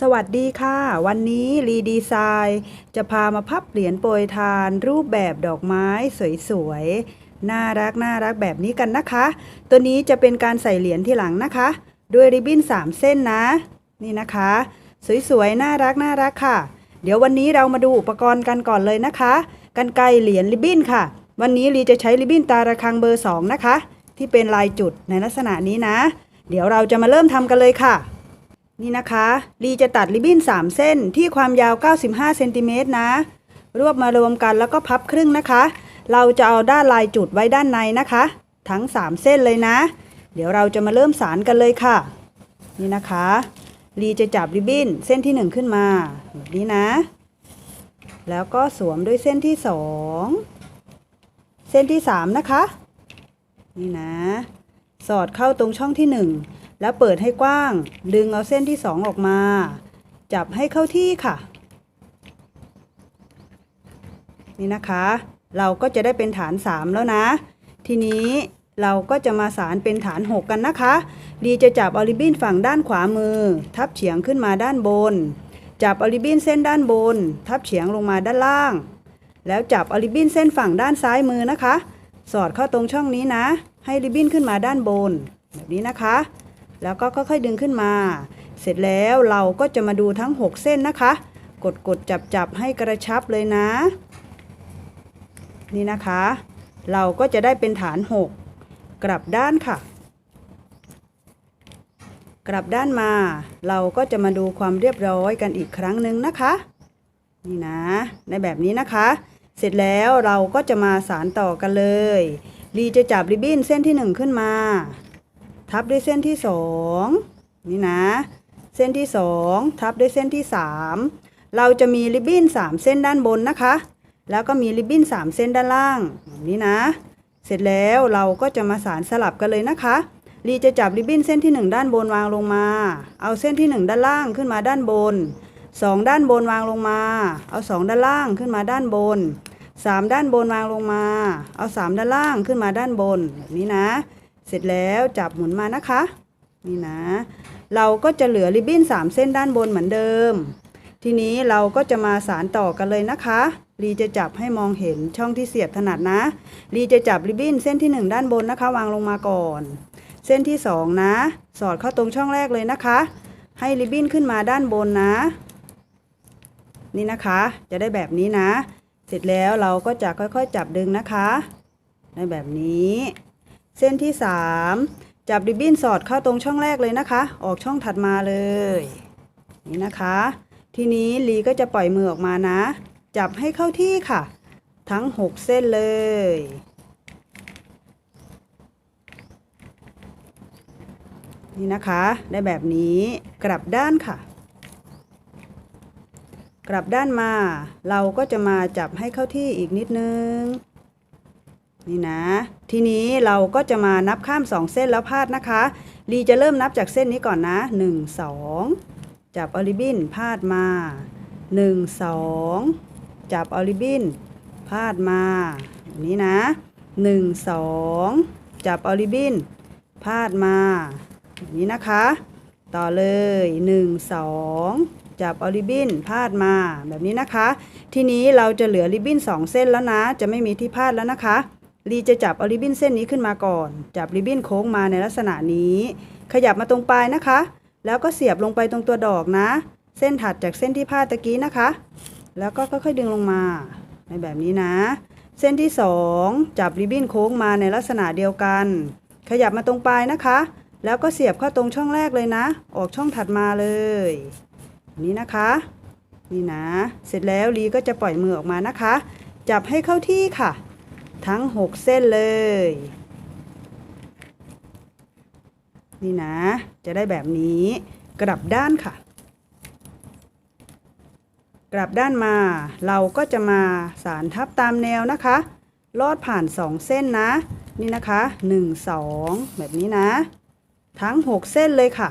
สวัสดีค่ะ วันนี้รีดีไซน์จะพามาพับเหรียญโปรยทาน รูปแบบดอกไม้สวยๆ น่ารักน่ารักแบบนี้กันนะคะ ตัวนี้จะเป็นการใส่เหรียญที่หลังนะคะ ด้วยริบบิ้น 3 เส้นนะ นี่นะคะ สวยๆ น่ารักน่ารักค่ะ เดี๋ยววันนี้เรามาดูอุปกรณ์กันก่อนเลยนะคะกันไกเหรียญริบบิ้นค่ะ วันนี้รีจะใช้ริบบิ้นตาระคังเบอร์ 2 นะคะ ที่เป็นลายจุดในลักษณะนี้นะ เดี๋ยวเราจะมาเริ่มทำกันเลยค่ะ นี่นะคะลีจะตัดริบบิ้น 3 เส้นที่ความยาว 95เซนติเมตรนะ รวบมารวมกันแล้วก็พับครึ่งนะคะ เราจะเอาด้านลายจุดไว้ด้านในนะคะ ทั้ง 3 เส้นเลยนะ เดี๋ยวเราจะมาเริ่มสารกันเลยค่ะ นี่นะคะลีจะจับริบบิ้นเส้นที่ 1 ขึ้นมาแบบนี้นะ แล้วก็สวมด้วยเส้นที่ 2 เส้นที่ 3 นะคะ นี่นะ สอดเข้าตรงช่องที่ 1 แล้วเปิดให้กว้าง ดึงเอาเส้นที่ 2 ออกมา จับให้เข้าที่ค่ะ นี่นะคะ เราก็จะได้เป็นฐาน 3 แล้วนะ ทีนี้เราก็จะมาสารเป็นฐาน 6 กันนะคะ ดีจะจับออริบินฝั่งด้านขวามือ ทับเฉียงขึ้นมาด้านบน จับออริบินเส้นด้านบน ทับเฉียงลงมาด้านล่าง แล้วจับออริบินเส้นฝั่งด้านซ้ายมือนะคะ สอดเข้าตรงช่องนี้นะ ให้ริบบิ้นขึ้นมาด้านบน แบบนี้นะคะ แล้วก็ค่อยๆดึงขึ้นมา เสร็จแล้วเราก็จะมาดูทั้ง 6 เส้นนะคะ กดกดจับจับๆให้กระชับเลยนะ นี่นะคะ เราก็จะได้เป็นฐาน 6 กลับด้านค่ะ กลับด้านมา เราก็จะมาดูความเรียบร้อยกันอีกครั้งหนึ่งนะคะ นี่นะ ในแบบนี้นะคะ เสร็จแล้วเราก็จะมาสารต่อกันเลย ลีจะจับริบบิ้นเส้นที่ 1 ขึ้นมา ทับด้วยเส้นที่2นี่นะ เส้นที่2ทับด้วยเส้นที่3เราจะมีริบบิ้น3เส้นด้านบนนะคะ แล้วก็มีริบบิ้น3เส้นด้านล่างแบบนี้นะ เสร็จแล้วเราก็จะมาสารสลับกันเลยนะคะลีจะจับริบบิ้นเส้นที่ 1 ด้านบนวางลงมา เอาเส้นที่ 1 ด้านล่างขึ้นมาด้านบน 2 ด้านบนวางลงมา เอา 2 ด้านล่างขึ้นมาด้านบน 3 ด้านบนวางลงมา เอา 3 ด้านล่างขึ้นมาด้านบนแบบนี้นะ เสร็จแล้วจับหมุนมานะคะ นี่นะ เราก็จะเหลือริบบิ้น3 เส้นด้านบนเหมือนเดิม ทีนี้เราก็จะมาสารต่อกันเลยนะคะลีจะจับให้มองเห็นช่องที่เสียบถนัดนะลีจะจับริบบิ้นเส้นที่ 1 ด้านบนนะคะ วางลงมาก่อน เส้นที่ 2 นะ สอดเข้าตรงช่องแรกเลยนะคะ ให้ริบบิ้นขึ้นมาด้านบนนะ นี่นะคะ จะได้แบบนี้นะ เสร็จแล้วเราก็จะค่อยๆ จับดึงนะคะในแบบนี้ เส้นที่ 3 จับริบบิ้นสอดเข้าตรงช่องแรกเลยนะคะ ออกช่องถัดมาเลย นี่นะคะ ทีนี้ลีก็จะปล่อยมือออกมานะ จับให้เข้าที่ค่ะ ทั้ง 6 เส้นเลย นี่นะคะ ได้แบบนี้กลับด้านค่ะ กลับด้านมา เราก็จะมาจับให้เข้าที่อีกนิดนึง นี่นะ ทีนี้เราก็จะมานับข้าม 2 เส้นแล้วพาดนะคะ ลีจะเริ่มนับจากเส้นนี้ก่อนนะ 1 2 จับออริบินพาดมา 1 2 จับออริบินพาดมาแบบนี้นะ 1 2 จับออริบินพาดมาแบบนี้นะคะ ต่อเลย 1 2จับออริบินพาดมาแบบนี้นะคะ ทีนี้เราจะเหลือริบบิ้น2 เส้นแล้วนะ จะไม่มีที่พาดแล้วนะคะ ลีจะจับออริบินเส้นนี้ขึ้นมาก่อน จับริบบิ้นโค้งมาในลักษณะนี้ ขยับมาตรงปลายนะคะ แล้วก็เสียบลงไปตรงตัวดอกนะ เส้นถัดจากเส้นที่พาดตะกี้นะคะ แล้วก็ค่อยๆดึงลงมาในแบบนี้นะ เส้นที่ 2 จับริบบิ้นโค้งมาในลักษณะเดียวกัน ขยับมาตรงปลายนะคะ แล้วก็เสียบเข้าตรงช่องแรกเลยนะ ออกช่องถัดมาเลยนี้นะคะ นี่นะ เสร็จแล้วลีก็จะปล่อยมือออกมานะคะ จับให้เข้าที่ค่ะ ทั้ง 6 เส้นเลย นี่นะ จะได้แบบนี้ กลับด้านค่ะ กลับด้านมา เราก็จะมาสารทับตามแนวนะคะ ลอดผ่าน 2 เส้นนะ นี่นะคะ 1 2 แบบนี้นะ ทั้ง 6 เส้นเลยค่ะ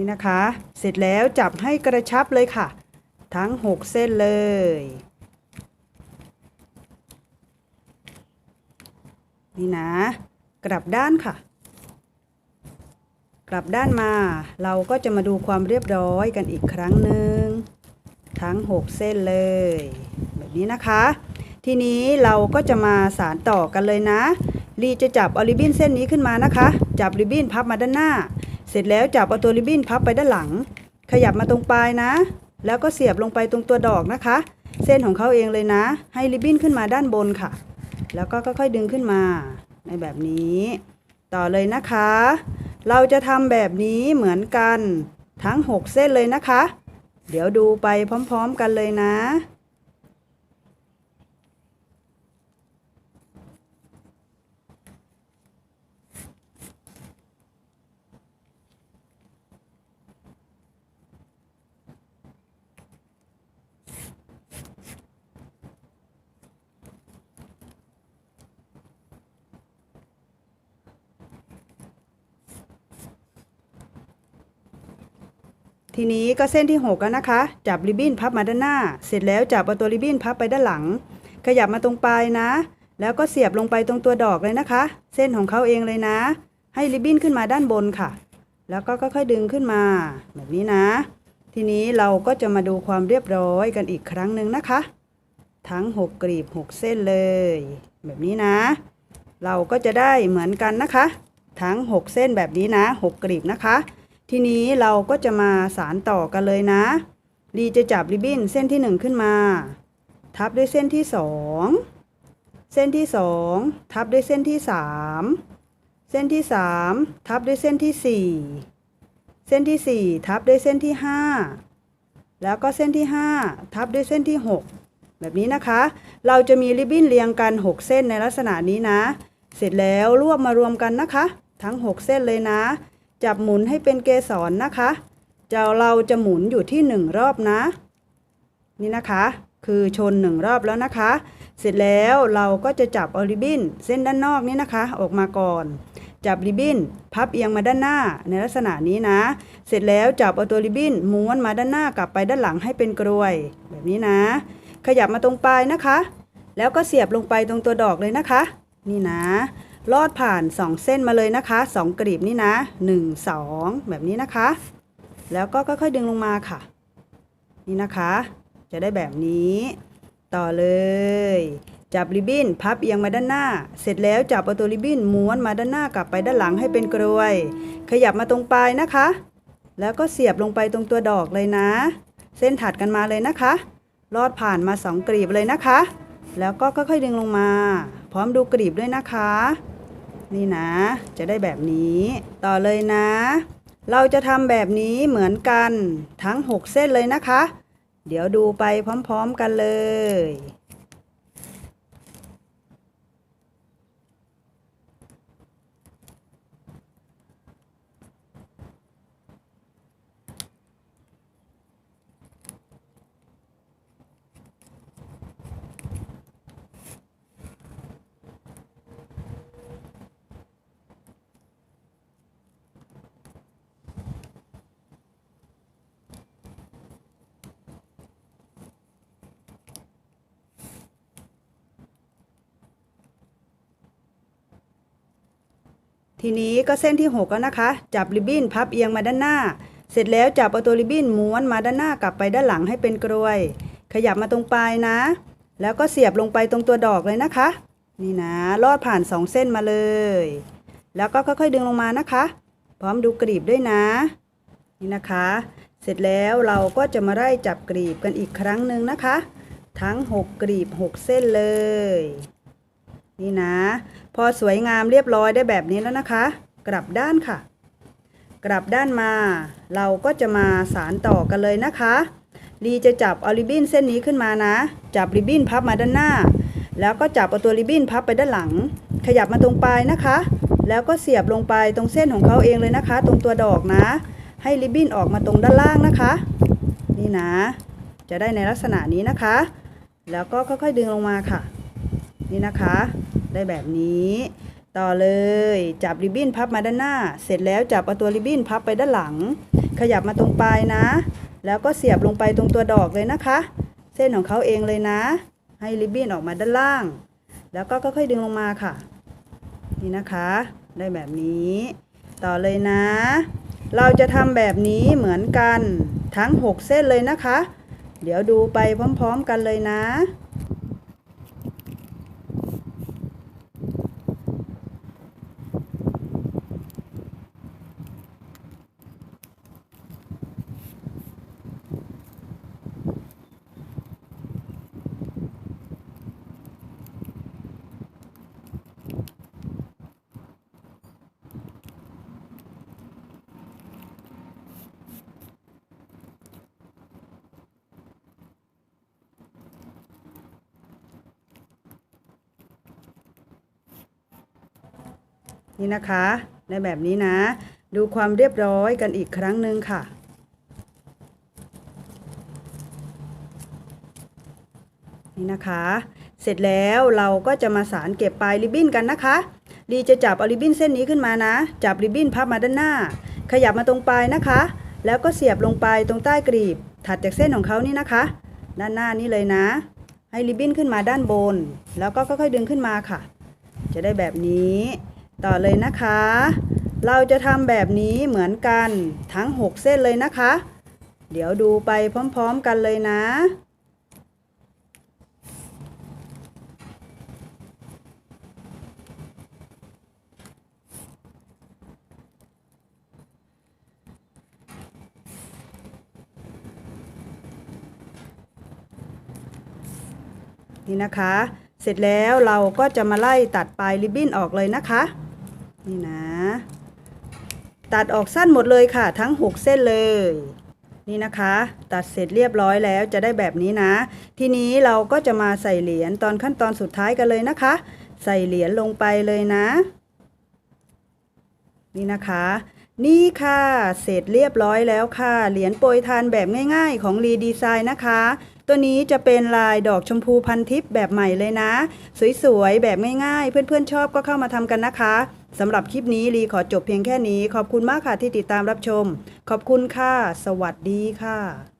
นี่นะคะ เสร็จแล้วจับให้กระชับเลยค่ะ ทั้ง 6 เส้นเลย นี่นะ กลับด้านค่ะ กลับด้านมาเราก็จะมาดูความเรียบร้อยกันอีกครั้งหนึ่งทั้ง 6 เส้นเลย แบบนี้นะคะ ทีนี้เราก็จะมาสารต่อกันเลยนะ ลีจะจับอาริบินเส้นนี้ขึ้นมานะคะ จับริบบิ้นพับมาด้านหน้า เสร็จแล้วจับเอาตัวริบบิ้นพับไปด้านหลัง ขยับมาตรงปลายนะ แล้วก็เสียบลงไปตรงตัวดอกนะคะ เส้นของเขาเองเลยนะ ให้ริบบิ้นขึ้นมาด้านบนค่ะ แล้วก็ค่อยๆดึงขึ้นมา ในแบบนี้ ต่อเลยนะคะ เราจะทำแบบนี้เหมือนกันทั้ง 6 เส้นเลยนะคะ เดี๋ยวดูไปพร้อม ๆ กันเลยนะ ทีนี้ก็เส้นที่ 6 แล้วนะคะ จับริบบิ้นพับมาด้านหน้า เสร็จแล้วจับเอาตัวริบบิ้นพับไปด้านหลัง ขยับมาตรงปลายนะ แล้วก็เสียบลงไปตรงตัวดอกเลยนะคะ เส้นของเขาเองเลยนะ ให้ริบบิ้นขึ้นมาด้านบนค่ะ แล้วก็ค่อยๆดึงขึ้นมา แบบนี้นะ ทีนี้เราก็จะมาดูความเรียบร้อยกันอีกครั้งหนึ่งนะคะ ทั้ง 6 กรีบ 6 เส้นเลย แบบนี้นะ เราก็จะได้เหมือนกันนะคะ ทั้ง 6 เส้นแบบนี้นะ 6 กรีบนะคะ ทีนี้เราก็จะมาสารต่อกันเลยนะ ลีจะจับริบบิ้นเส้นที่ 1 ขึ้นมา ทับด้วยเส้นที่ 2 เส้นที่ 2 ทับด้วยเส้นที่ 3 เส้นที่ 3 ทับด้วยเส้นที่ 4 เส้นที่ 4 ทับด้วยเส้นที่ 5 แล้วก็เส้นที่ 5 ทับด้วยเส้นที่ 6 แบบนี้นะคะ เราจะมีริบบิ้นเรียงกัน 6 เส้นในลักษณะนี้นะ เสร็จแล้วรวบมารวมกันนะคะ ทั้ง 6 เส้นเลยนะ จับหมุนให้เป็นเกสรนะคะจะเราจะหมุนอยู่ที่ 1 รอบนะ นี่นะคะ คือชน 1 รอบแล้วนะคะ เสร็จแล้วเราก็จะจับเอริบินเส้นด้านนอกนี้นะคะ ออกมาก่อน จับริบบินพับเอียงมาด้านหน้าในลักษณะนี้นะ เสร็จแล้วจับเอาตัวริบบิ้นม้วนมาด้านหน้ากลับไปด้านหลังให้เป็นกรวย แบบนี้นะ ขยับมาตรงปลายนะคะ แล้วก็เสียบลงไปตรงตัวดอกเลยนะคะ นี่นะ ลอดผ่าน 2 เส้นมาเลยนะคะ 2 กรีบนี่นะ 1 2 แบบนี้นะคะ แล้วก็ค่อยๆดึงลงมาค่ะ นี่นะคะ จะได้แบบนี้ ต่อเลย จับริบบิ้นพับเอียงมาด้านหน้า เสร็จแล้วจับเอาตัวริบบิ้นม้วนมาด้านหน้ากลับไปด้านหลังให้เป็นกรวย ขยับมาตรงปลายนะคะ แล้วก็เสียบลงไปตรงตัวดอกเลยนะ เส้นถัดกันมาเลยนะคะ ลอดผ่านมา 2 กรีบเลยนะคะ แล้วก็ค่อยๆดึงลงมา พร้อมดูกรีบด้วยนะคะ นี่นะ จะได้แบบนี้ ต่อเลยนะ เราจะทำแบบนี้เหมือนกันทั้ง 6 เส้นเลยนะคะ เดี๋ยวดูไปพร้อมๆกันเลย ทีนี้ก็เส้นที่ 6 แล้วนะคะ จับริบบิ้นพับเอียงมาด้านหน้า เสร็จแล้วจับเอาตัวริบบิ้นม้วนมาด้านหน้ากลับไปด้านหลังให้เป็นกรวย ขยับมาตรงปลายนะ แล้วก็เสียบลงไปตรงตัวดอกเลยนะคะ นี่นะลอดผ่าน 2 เส้นมาเลย แล้วก็ค่อยๆดึงลงมานะคะ พร้อมดูกรีบด้วยนะ นี่นะคะ เสร็จแล้วเราก็จะมาไล่จับกรีบกันอีกครั้งหนึ่งนะคะ ทั้ง 6 กรีบ 6 เส้นเลย นี่นะ พอสวยงามเรียบร้อยได้แบบนี้แล้วนะคะ กลับด้านค่ะ กลับด้านมา เราก็จะมาสารต่อกันเลยนะคะลีจะจับเอาริบบิ้นเส้นนี้ขึ้นมานะ จับริบบิ้นพับมาด้านหน้า แล้วก็จับเอาตัวริบบิ้นพับไปด้านหลัง ขยับมาตรงปลายนะคะ แล้วก็เสียบลงไปตรงเส้นของเขาเองเลยนะคะ ตรงตัวดอกนะ ให้ริบบิ้นออกมาตรงด้านล่างนะคะ นี่นะ จะได้ในลักษณะนี้นะคะ แล้วก็ค่อยๆดึงลงมาค่ะ นี่นะคะ ได้แบบนี้ ต่อเลยจับริบบิ้นพับมาด้านหน้า เสร็จแล้วจับเอาตัวริบบิ้นพับไปด้านหลัง ขยับมาตรงปลายนะ แล้วก็เสียบลงไปตรงตัวดอกเลยนะคะ เส้นของเขาเองเลยนะ ให้ริบบิ้นออกมาด้านล่าง แล้วก็ค่อยๆดึงลงมาค่ะ นี่นะคะ ได้แบบนี้ ต่อเลยนะ เราจะทำแบบนี้เหมือนกันทั้ง 6 เส้นเลยนะคะ เดี๋ยวดูไปพร้อม ๆ กันเลยนะ นี่นะคะ ในแบบนี้นะ ดูความเรียบร้อยกันอีกครั้งหนึ่งค่ะ นี่นะคะ เสร็จแล้วเราก็จะมาสารเก็บปลายริบบิ้นกันนะคะ ดีจะจับเอาริบบิ้นเส้นนี้ขึ้นมานะ จับริบบิ้นพับมาด้านหน้า ขยับมาตรงปลายนะคะ แล้วก็เสียบลงไปตรงใต้กรีบ ถัดจากเส้นของเขานี่นะคะ ด้านหน้านี่เลยนะ ให้ริบบิ้นขึ้นมาด้านบน แล้วก็ค่อยๆดึงขึ้นมาค่ะ จะได้แบบนี้ ต่อเลยนะคะ เราจะทำแบบนี้เหมือนกันทั้ง 6 เส้นเลยนะคะ เดี๋ยวดูไปพร้อมๆกันเลยนะนี่นะคะ เสร็จแล้วเราก็จะมาไล่ตัดปลายริบบิ้นออกเลยนะคะ นี่นะ ตัดออกสั้นหมดเลยค่ะ ทั้ง 6 เส้นเลย นี่นะคะ ตัดเสร็จเรียบร้อยแล้วจะได้แบบนี้นะ ทีนี้เราก็จะมาใส่เหรียญตอนขั้นตอนสุดท้ายกันเลยนะคะ ใส่เหรียญลงไปเลยนะ นี่นะคะ นี่ค่ะ เสร็จเรียบร้อยแล้วค่ะ เหรียญโปรยทานแบบง่าย ๆ ของรีดีไซน์นะคะตัวนี้จะเป็นลายดอกชมพูพันทิพย์แบบใหม่เลยนะ สวยๆ แบบง่ายๆ เพื่อนๆชอบก็เข้ามาทำกันนะคะ สำหรับคลิปนี้รีขอจบเพียงแค่นี้ ขอบคุณมากค่ะที่ติดตามรับชม ขอบคุณค่ะ สวัสดีค่ะ